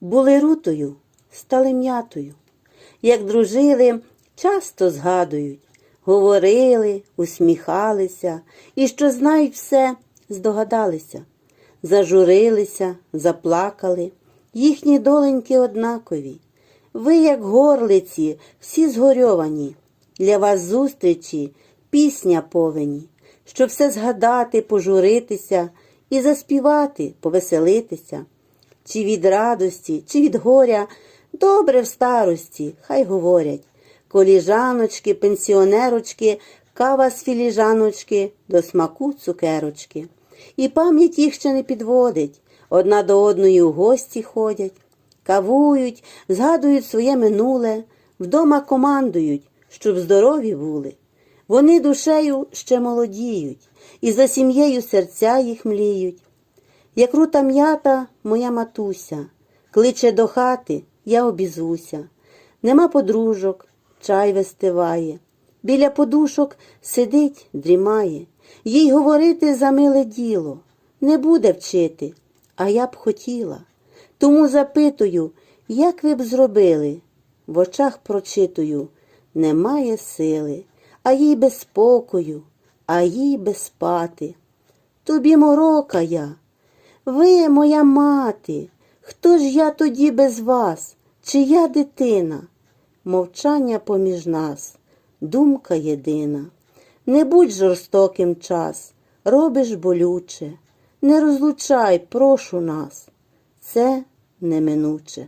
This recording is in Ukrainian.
Були рутою, стали м'ятою. Як дружили, часто згадують, говорили, усміхалися і що знають все, здогадалися. Зажурилися, заплакали, їхні доленьки однакові. Ви, як горлиці, всі згорьовані. Для вас зустрічі пісня повені, щоб все згадати, пожуритися і заспівати, повеселитися. Чи від радості, чи від горя, добре в старості, хай говорять. Коліжаночки, пенсіонерочки, кава з філіжаночки, до смаку цукерочки. І пам'ять їх ще не підводить, одна до одної у гості ходять, кавують, згадують своє минуле, вдома командують, щоб здорові були. Вони душею ще молодіють, і за сім'єю серця їх мліють. Як рута м'ята, моя матуся, кличе до хати, я обізвуся. Нема подружок, чай вестиває. Біля подушок сидить, дрімає. Їй говорити за миле діло. Не буде вчити, а я б хотіла. Тому запитую, як ви б зробили? В очах прочитую, немає сили, а їй без спокою, а їй без спати. Тобі морока я. Ви, моя мати, хто ж я тоді без вас, чия дитина? Мовчання поміж нас, думка єдина. Не будь жорстоким час, робиш болюче, не розлучай, прошу нас, це неминуче.